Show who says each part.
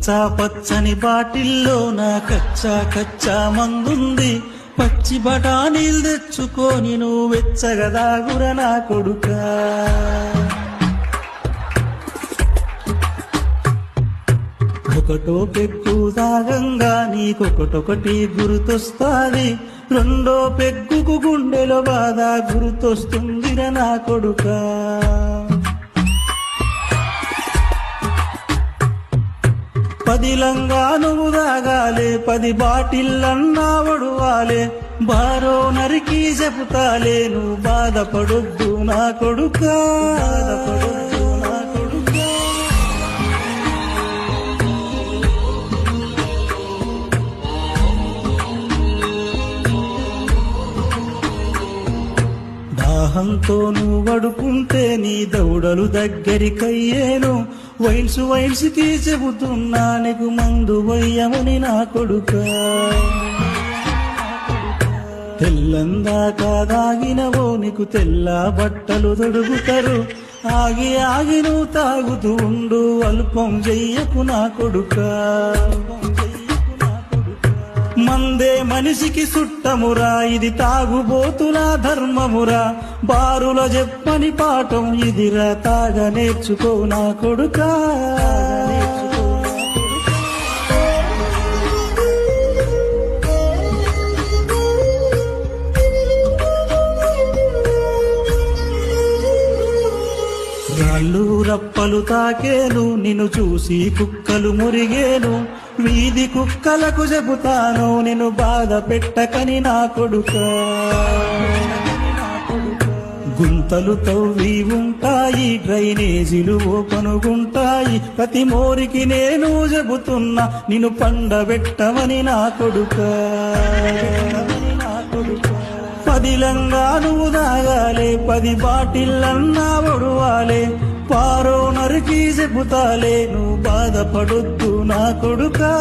Speaker 1: పచ్చా పచ్చని బాటిల్లో నా కచ్చా కచ్చా మందుంది పచ్చి బఠానీలు తెచ్చుకొని నువ్వు వెచ్చగదాగుర నా కొడుకా. ఒకటో పెగ్గు తాగంగా నీకొకటొకటి గుర్తొస్తాది. రెండో పెగ్గుకు గుండెలో బాధ గుర్తొస్తుందిరా నా కొడుకా. పదిలంగా నువ్వు దాగాలే పది బాటిల్లన్నా వడువాలే బారో నరికి చెబుతాలే నువ్వు బాధపడొద్దు నా కొడుకా. బాధపడొద్దు దాహంతో నువ్వు పడుకుంటే నీ దౌడలు దగ్గరికయ్యేను. వైన్స్ వైన్స్కి చెబుతున్నా నీకు మందు వయ్యమని నా కొడుక. తెల్లందాకా దాగినవో నీకు తెల్ల బట్టలు తొడుగుతారు. ఆగి ఆగి నువ్వు తాగుతూ ఉండు అల్పం చెయ్యకు నా కొడుకా. మందే మనిషికి సుట్టమురా ఇది తాగుబోతులా ధర్మమురా. బారుల చెప్పని పాఠం ఇదిరా తాగ నేర్చుకో నా కొడుకా. రాళ్ళు రప్పలు తాకేను నిన్ను చూసి కుక్కలు మురిగేను వీధి కుక్కలకు చెబుతాను నిన్ను బాధ పెట్టకని నా కొడుక. గుంతలు తవ్వి ఉంటాయి డ్రైనేజీలు ఓపనుగుంటాయి. ప్రతి మోరికి నేను చెబుతున్నా నిన్ను పండబెట్టమని నా కొడుక నా కొడుక. పదిలంగా నువ్వు దాగాలే పది బాటిల్లన్నా ఒడవాలే. పారో నరికి చెబుతాలే నువ్వు బాధపడొద్దు నా కొడుకా.